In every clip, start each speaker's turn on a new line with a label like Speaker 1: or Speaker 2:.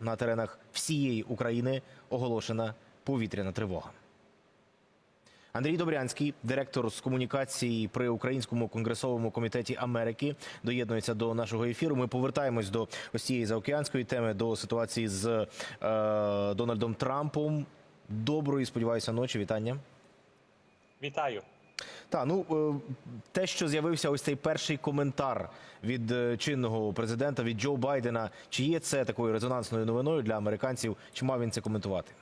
Speaker 1: на теренах всієї України оголошена повітряна тривога. Андрій Добрянський, директор з комунікації при Українському конгресовому комітеті Америки, доєднується до нашого ефіру. Ми повертаємось до ось цієї заокеанської теми, до ситуації з е, Дональдом Трампом. Доброї, сподіваюся, ночі. Вітання.
Speaker 2: Вітаю.
Speaker 1: Та ну е, те, що з'явився ось цей перший коментар від е, чинного президента від Джо Байдена, чи є це такою резонансною новиною для американців? Чи мав він це коментувати?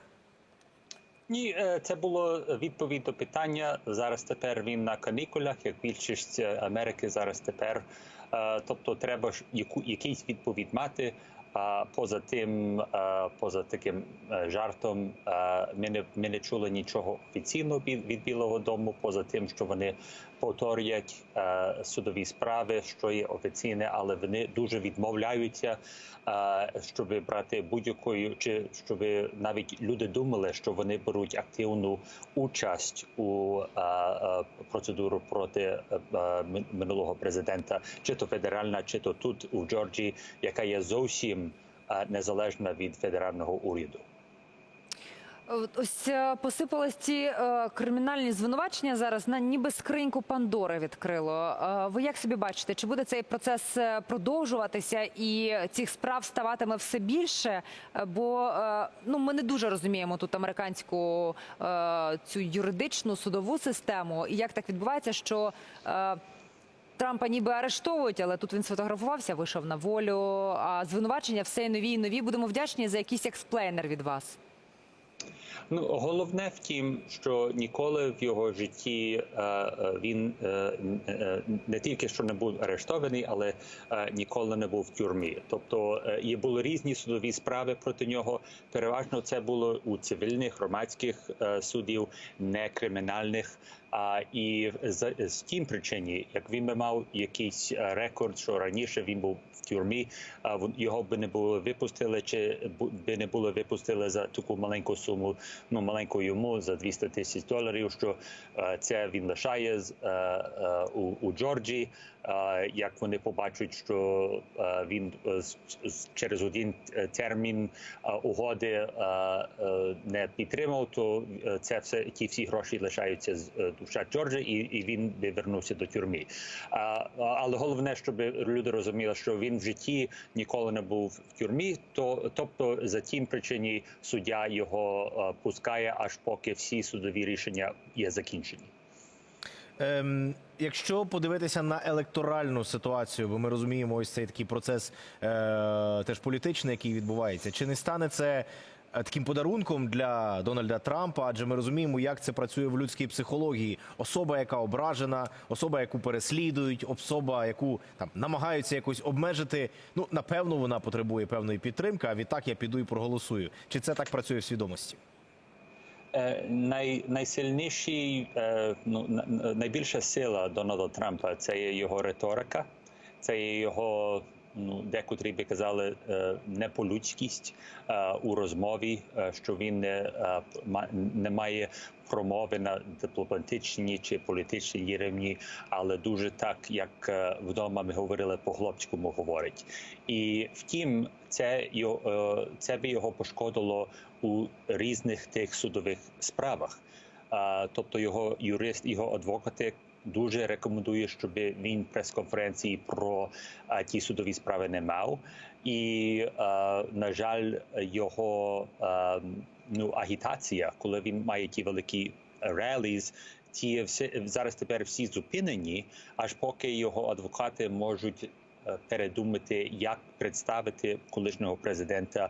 Speaker 2: Ні, е, це було відповідь до питання. Зараз тепер він на канікулах, як більшість Америки зараз тепер. Тобто, треба ж яку якийсь відповідь мати. А поза тим, е, поза таким е, жартом, е, ми не ми не чули нічого офіційно від, Білого Дому, поза тим, що вони повторюють судові справи, що є офіційне, але вони дуже відмовляються, щоб брати будь-якою, чи щоб навіть люди думали, що вони беруть активну участь у процедуру проти ми- минулого президента, чи то федеральна, чи то тут у Джорджії, яка є зовсім незалежна від федерального уряду.
Speaker 3: Ось е, посипались ці е, кримінальні звинувачення зараз на ніби скриньку Пандори відкрило. Е, ви як собі бачите, чи буде цей процес продовжуватися і цих справ ставатиме все більше? Бо ну ми не дуже розуміємо тут американську цю юридичну судову систему. І як так відбувається, що Трампа ніби арештовують, але тут він сфотографувався, вийшов на волю. А звинувачення все нові і нові. Будемо вдячні за якийсь експлейнер від вас.
Speaker 2: Ну головне в тім, що ніколи в його житті е, е, він е, не тільки що не був арештований, але ніколи не був в тюрмі. Тобто є були різні судові справи проти нього. Переважно це було у цивільних громадських судів, не кримінальних. А і з, з тим причині, як він би мав якийсь рекорд, що раніше він був в тюрмі, а його би не було випустили, чи би не було випустили за таку маленьку суму, ну маленьку йому за 200 тисяч доларів. Що е, це він лишає е, е, у, у Джорджії. Е, як вони побачать, що він через один термін угоди не підтримав, то це все ті всі гроші лишаються з в штат Джорджія, і, і він би вернувся до тюрми. Але головне, щоб люди розуміли, що він в житті ніколи не був в тюрмі. То тобто за тим причині суддя його пускає, аж поки всі судові рішення є закінчені.
Speaker 1: Ем, якщо подивитися на електоральну ситуацію, бо ми розуміємо ось цей такий процес е, теж політичний, який відбувається, чи не стане це е, таким подарунком для Дональда Трампа? Адже ми розуміємо, як це працює в людській психології. Особа, яка ображена, особа, яку переслідують, особа, яку там намагаються якось обмежити. Ну напевно, вона потребує певної підтримки. А відтак я піду і проголосую. Чи це так працює в свідомості?
Speaker 2: Е, Най, найсильніший, е, ну, на- на- найбільша сила Дональда Трампа це є його риторика, це є його, ну, декотрі би казали, е, неполюдськість у розмові, що він не, не має промови на дипломатичній чи політичній рівні, але дуже так, як вдома ми говорили, по хлопському говорить. І втім, це це би його пошкодило у різних тих судових справах. Тобто його юрист, його адвокати дуже рекомендує, щоб він прес-конференції про ті судові справи не мав. І, на жаль, його ну, агітація, коли він має ті великі реліз, ті всі зараз тепер всі зупинені, аж поки його адвокати можуть передумати, як представити колишнього президента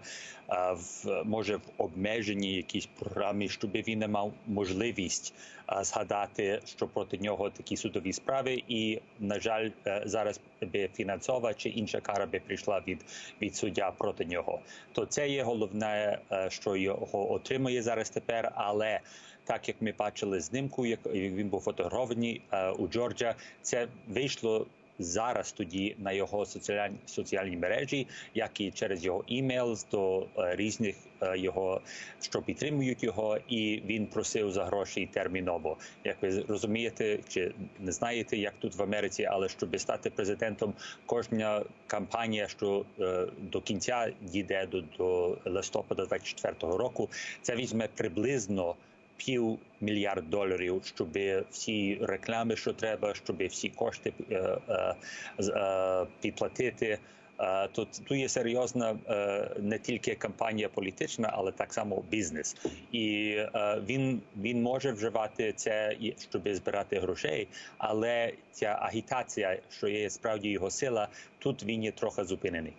Speaker 2: е, в може в обмеженій якійсь програмі, щоб він не мав можливість е, згадати, що проти нього такі судові справи, і на жаль, е, зараз би фінансова чи інша кара би прийшла від, від суддя проти нього. То це є головне, е, що його отримує зараз тепер, але. Так як ми бачили знімку, як він був фотографований е, у Джорджа, це вийшло зараз тоді на його соціальні соціальні мережі, як і через його імейл до е, різних е, його, що підтримують його, і він просив за гроші терміново. Як ви розумієте, чи не знаєте, як тут в Америці, але щоб стати президентом, кожна кампанія, що е, до кінця дійде до, до листопада 24-го року, це візьме приблизно пів мільярд доларів, щоб всі реклами, що треба, щоб всі кошти е, е, е, підплатити. Тут, тут є серйозна не тільки кампанія політична, але так само бізнес. І він, він може вживати це, щоб збирати грошей, але ця агітація, що є справді його сила, тут він є трохи зупинений.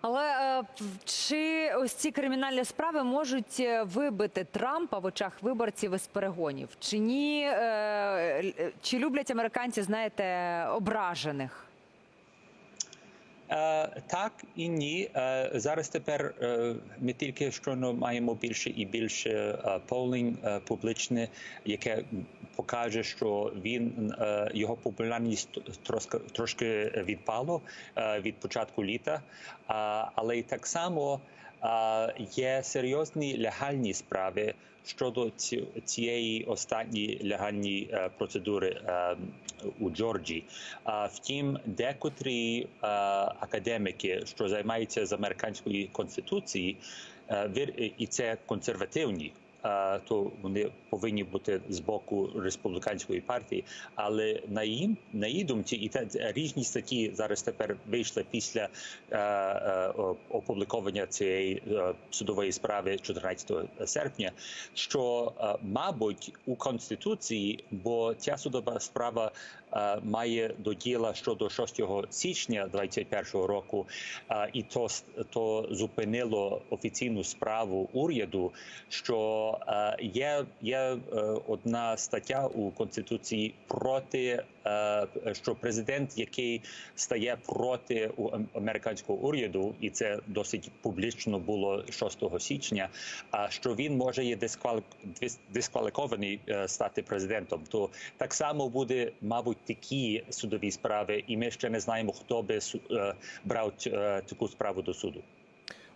Speaker 3: Але е, чи ось ці кримінальні справи можуть е, вибити Трампа в очах виборців із перегонів? Чи ні? Е, Чи люблять американці, знаєте, ображених?
Speaker 2: Е, так і ні. Е, зараз тепер е, ми тільки щойно маємо більше і більше полінг е, публічне, яке покаже, що він його популярність трошки відпало від початку літа, але й так само є серйозні легальні справи щодо цієї останньої легальної процедури у Джорджії. А, Втім, декотрі академіки, що займаються з американської конституції, і це консервативні. То вони повинні бути з боку республіканської партії, але на їм на її думці, і та різні статті зараз тепер вийшли після е, е, опубліковання цієї е, судової справи 14 серпня. Що мабуть у конституції, бо ця судова справа має до діла щодо 6 січня 2021 року, е, і то то зупинило офіційну справу уряду. Що е, є, є е, одна стаття у конституції проти е, що президент, який стає проти американського уряду, і це досить публічно було 6 січня. Що він може є дисквалікований е, стати президентом, то так само буде, мабуть, такі судові справи, і ми ще не знаємо, хто би е, брав е, таку справу до суду.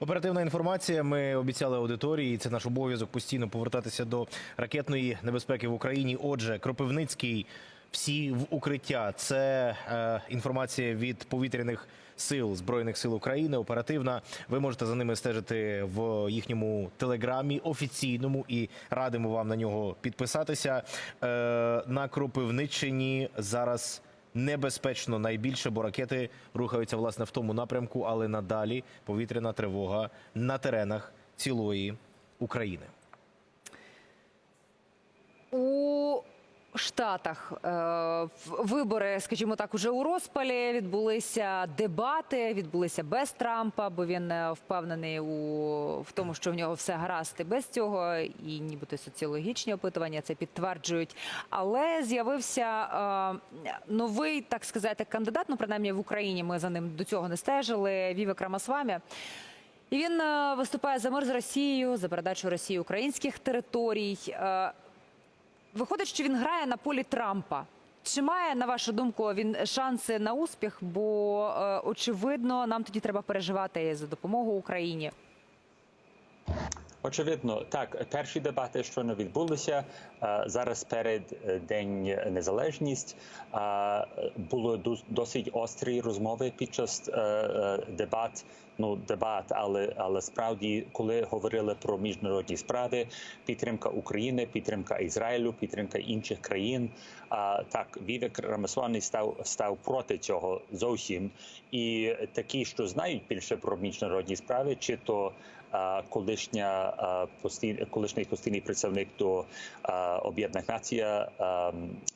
Speaker 1: Оперативна інформація. Ми обіцяли аудиторії. Це наш обов'язок постійно повертатися до ракетної небезпеки в Україні. Отже, Кропивницький, всі в укриття. Це е, інформація від повітряних сил збройних сил України. Оперативна. Ви можете за ними стежити в їхньому телеграмі офіційному і радимо вам на нього підписатися. Е, на Кропивниччині зараз небезпечно найбільше, бо ракети рухаються власне в тому напрямку, але надалі повітряна тривога на теренах цілої України.
Speaker 3: У Штатах е, вибори, скажімо так, уже у розпалі відбулися дебати, відбулися без Трампа, бо він е, впевнений у в тому, що в нього все гаразд і без цього, і нібито соціологічні опитування це підтверджують. Але з'явився е, новий, так сказати, кандидат. Ну, принаймні в Україні ми за ним до цього не стежили. Вівек Рамасвамі. І він виступає за мир з Росією, за передачу Росії українських територій. Виходить, що він грає на полі Трампа. Чи має, на вашу думку, він шанси на успіх? Бо е, очевидно, нам тоді треба переживати за допомогу Україні.
Speaker 2: Очевидно, так перші дебати, що не відбулися е, зараз перед е, День Незалежність, е, було досить острі розмови під час дебат. Ну, дебат, але але справді, коли говорили про міжнародні справи, підтримка України, підтримка Ізраїлю, підтримка інших країн. А так Вівек Рамасвані став став проти цього зовсім. І такі, що знають більше про міжнародні справи, чи то колишня колишній постійний представник до Об'єднаних Націй,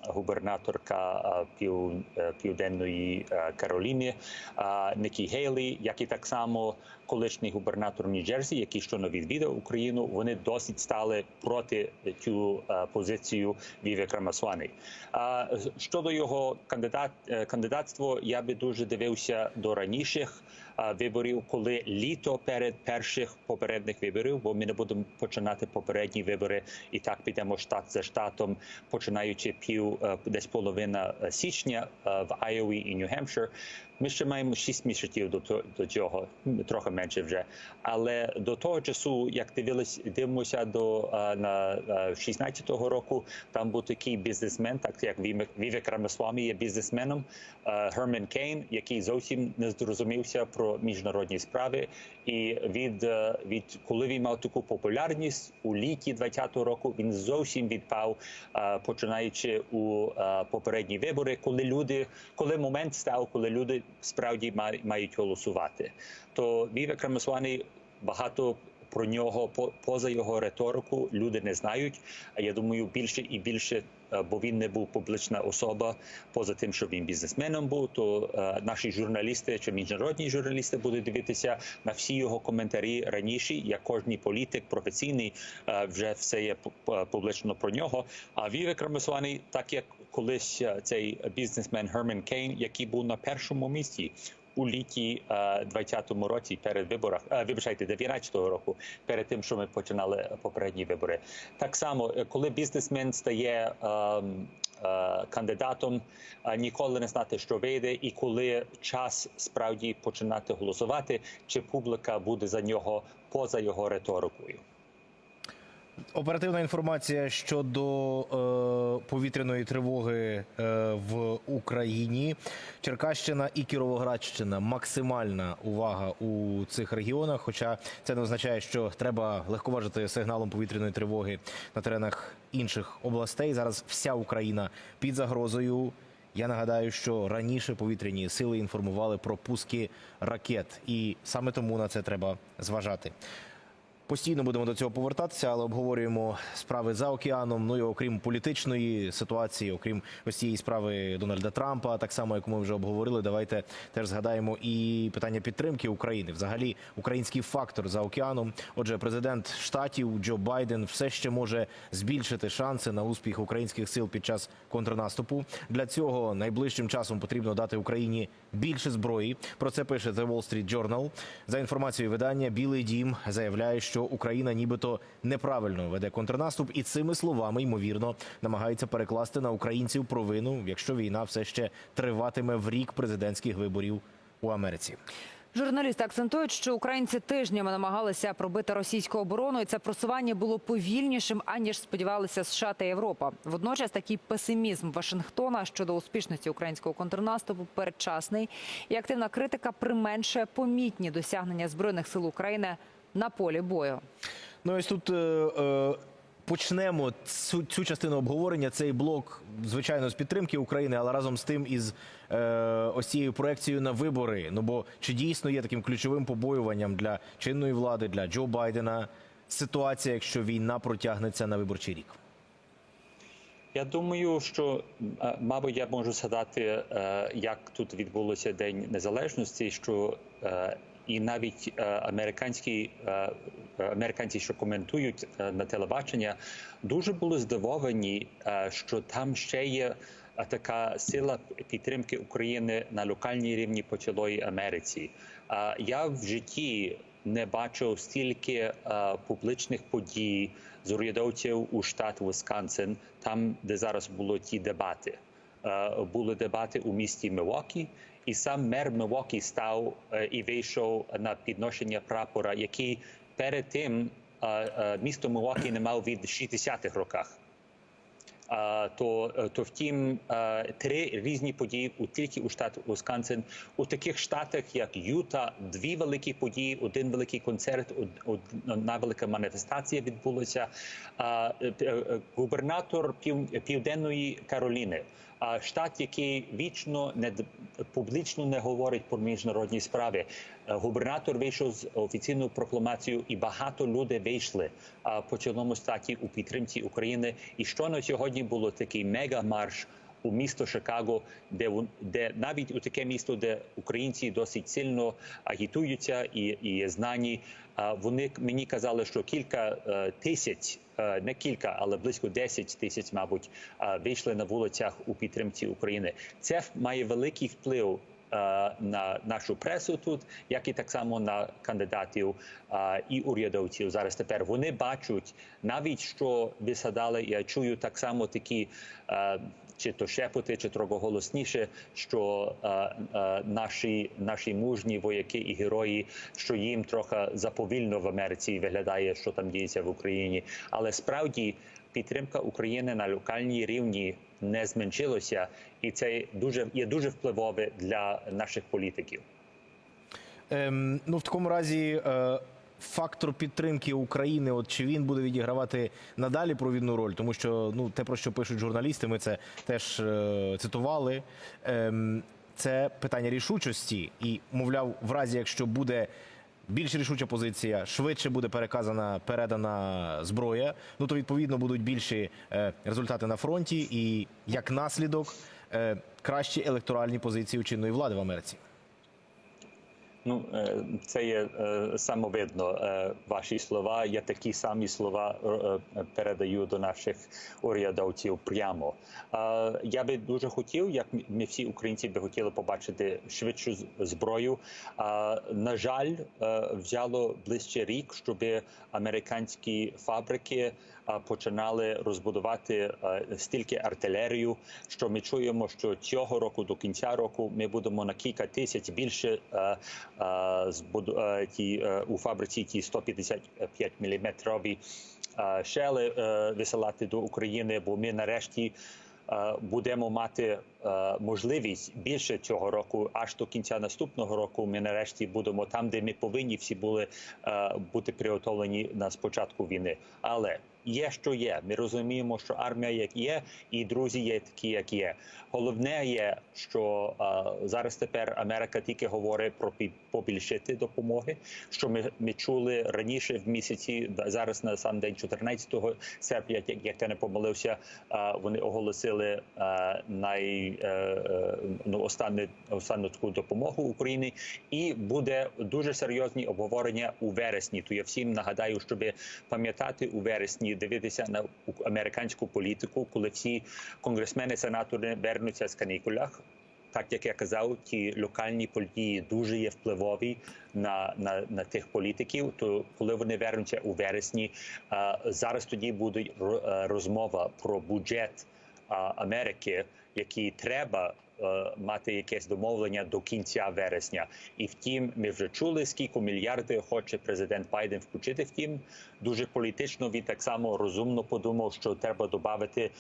Speaker 2: губернаторка е, Південної е, Кароліни Нікі Гейлі, як і так само колишній губернатор Нью-Джерсі, який щойно відвідав Україну, вони досить стали проти цю е, позицію Вівек Рамасвані. А щодо його кандидат кандидатства, я би дуже дивився до раніших виборів, коли літо перед перших попередніх виборів, бо ми не будемо починати попередні вибори, і так підемо штат за штатом, починаючи пів е, десь половина е, січня е, в Айові і Нью-Гемпшир. Ми ще маємо 6 місяців до до цього, трохи менше вже. Але до того часу, як дивились, дивимося до на е, 16-го року, там був такий бізнесмен, так як Вівек- Рамасвамі є бізнесменом, Герман Кейн, який зовсім не зрозумівся про міжнародні справи. І від, е, від коли він мав таку популярність у літі 20-го року, він зовсім відпав, починаючи у попередні вибори, коли люди, коли момент став, коли люди справді ма- мають голосувати. То Вівек Рамасвамі багато про нього по- поза його риторику люди не знають. А я думаю, більше і більше, е, бо він не був публічна особа, поза тим, що він бізнесменом був. То е, наші журналісти чи міжнародні журналісти будуть дивитися на всі його коментарі раніше. Як кожний політик професійний е, вже все є пу- пу- публічно про нього. А Вівек Рамасвамі, так як колись е, цей бізнесмен Герман Кейн, який був на першому місці у літі е, 20-му році перед виборах, е, вибачайте, 19-го року, перед тим, що ми починали попередні вибори. Так само, е, коли бізнесмен стає ем, е, кандидатом, е, ніколи не знати, що вийде, і коли час справді починати голосувати, чи публіка буде за нього поза його риторикою.
Speaker 1: Оперативна інформація щодо е, повітряної тривоги е, в Україні. Черкащина і Кіровоградщина максимальна увага у цих регіонах. Хоча це не означає, що треба легковажити сигналом повітряної тривоги на теренах інших областей. Зараз вся Україна під загрозою. Я нагадаю, що раніше повітряні сили інформували про пуски ракет, і саме тому на це треба зважати. Постійно будемо до цього повертатися, але обговорюємо справи за океаном. Ну і окрім політичної ситуації, окрім ось цієї справи Дональда Трампа, так само як ми вже обговорили. Давайте теж згадаємо і питання підтримки України. Взагалі, український фактор за океаном. Отже, президент штатів Джо Байден все ще може збільшити шанси на успіх українських сил під час контрнаступу. Для цього найближчим часом потрібно дати Україні більше зброї. Про це пише The Wall Street Journal. За інформацією видання, Білий Дім заявляє, що Україна нібито неправильно веде контрнаступ, і цими словами ймовірно намагається перекласти на українців провину, якщо війна все ще триватиме в рік президентських виборів у Америці.
Speaker 3: Журналісти акцентують, що українці тижнями намагалися пробити російську оборону, і це просування було повільнішим аніж сподівалися США та Європа. Водночас такий песимізм Вашингтона щодо успішності українського контрнаступу передчасний, і активна критика применшує помітні досягнення збройних сил України на полі бою.
Speaker 1: Ну ось тут. Е, е... Почнемо цю, цю частину обговорення. Цей блок, звичайно, з підтримки України, але разом з тим із е, ось цією проекцією на вибори. Ну бо чи дійсно є таким ключовим побоюванням для чинної влади, для Джо Байдена ситуація, якщо війна протягнеться на виборчий рік?
Speaker 2: Я думаю, що е, мабуть я можу згадати, е, як тут відбулося День Незалежності, що е, і навіть е, американські е, американці, що коментують е, на телебачення, дуже були здивовані, е, що там ще є е, така сила підтримки України на локальній рівні по цілої Америці. Е, Я в житті не бачив стільки е, публічних подій з урядовців у штат Висконсин, там, де зараз були ті дебати. Е, були дебати у місті Мілвокі, і сам мер Мілвокі став е, і вийшов на підношення прапора, який перед тим е, е, місто Мілвокі не мав від 60-х роках. То, то втім, три різні події у тільки у штат Висконсин. У таких штатах, як Юта, дві великі події, один великий концерт, од- одна велика маніфестація відбулася. Губернатор пів, Південної Кароліни, штат, який вічно не публічно не говорить про міжнародні справи. Е, Губернатор вийшов з офіційною прокламацією, і багато людей вийшли по цілому статі у підтримці України. І що на сьогодні було такий мегамарш у місто Чикаго, де де навіть у таке місто, де українці досить сильно агітуються і, і знані. Вони мені казали, що кілька е, тисяч, е, не кілька, але близько 10 тисяч, мабуть, е, вийшли на вулицях у підтримці України. Це має великий вплив на нашу пресу тут, як і так само на кандидатів е, і урядовців. Зараз тепер вони бачать навіть що ви садали. Я чую так само такі. е, Чи то шепоти, чи трохи голосніше, що е, е, наші наші мужні вояки і герої, що їм трохи заповільно в Америці виглядає, що там діється в Україні. Але справді підтримка України на локальній рівні не зменшилося, і це дуже є дуже впливове для наших політиків.
Speaker 1: Ем, ну, в такому разі, е, фактор підтримки України, от чи він буде відігравати надалі провідну роль, тому що ну, те, про що пишуть журналісти, ми це теж е, цитували. Ем, це питання рішучості, і, мовляв, в разі, якщо буде більш рішуча позиція, швидше буде переказана, передана зброя, ну то відповідно будуть більші е, результати на фронті, і як наслідок е, кращі електоральні позиції чинної влади в Америці.
Speaker 2: Ну, е, це є е, самовидно. Е, Ваші слова. Я такі самі слова передаю до наших урядовців прямо. Я би дуже хотів, як ми всі українці би хотіли побачити швидшу зброю. На жаль, взяло ближче рік, щоб американські фабрики починали розбудувати е, стільки артилерію, що ми чуємо, що цього року до кінця року ми будемо на кілька тисяч більше е, е, ті у фабриці ті 155 міліметрові шели висилати до України, бо ми нарешті. Будемо мати можливість більше цього року, аж до кінця наступного року. Ми нарешті будемо там, де ми повинні всі були бути приготовлені на спочатку війни. Але є, що є. Ми розуміємо, що армія як є, і друзі є такі, як є. Головне є, що е, зараз тепер Америка тільки говорить про побільшити допомоги. Що ми, ми чули раніше в місяці, зараз на сам день 14 серпня, як, як я не помилився, е, вони оголосили е, най е, е, ну, останню, останню таку допомогу Україні, і буде дуже серйозні обговорення у вересні. То я всім нагадаю, щоб пам'ятати у вересні, дивитися на американську політику, коли всі конгресмени, сенатори вернуться з канікулях. Так як я казав, ті локальні події дуже є впливові на, на, на тих політиків. То коли вони вернуться у вересні, а, зараз тоді буде е, розмова про бюджет Америки, який треба е, мати якесь домовлення до кінця вересня. І втім, ми вже чули, скільки мільярдів хоче президент Байден включити. Втім, дуже політично він так само розумно подумав, що треба додати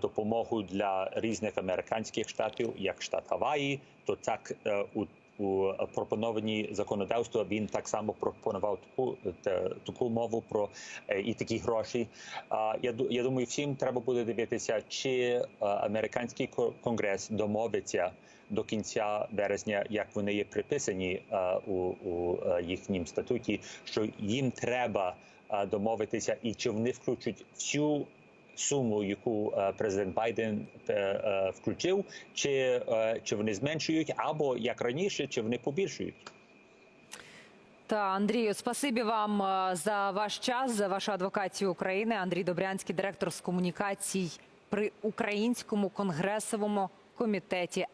Speaker 2: допомогу для різних американських штатів, як штат Гаваї, то так е, у у пропоновані законодавства він так само пропонував таку те- таку мову про е, і такі гроші. А я я думаю, всім треба буде дивитися, чи е, американський ко- конгрес домовиться до кінця березня, як вони є приписані е, у, у е, їхнім статуті, що їм треба е, домовитися, і чи вони включать всю суму, яку е, президент Байден е, е, включив, чи, чи вони зменшують, або як раніше, чи вони побільшують.
Speaker 3: Та Андрію, спасибі вам за ваш час, за вашу адвокацію України. Андрій Добрянський, директор з комунікацій при Українському конгресовому комітеті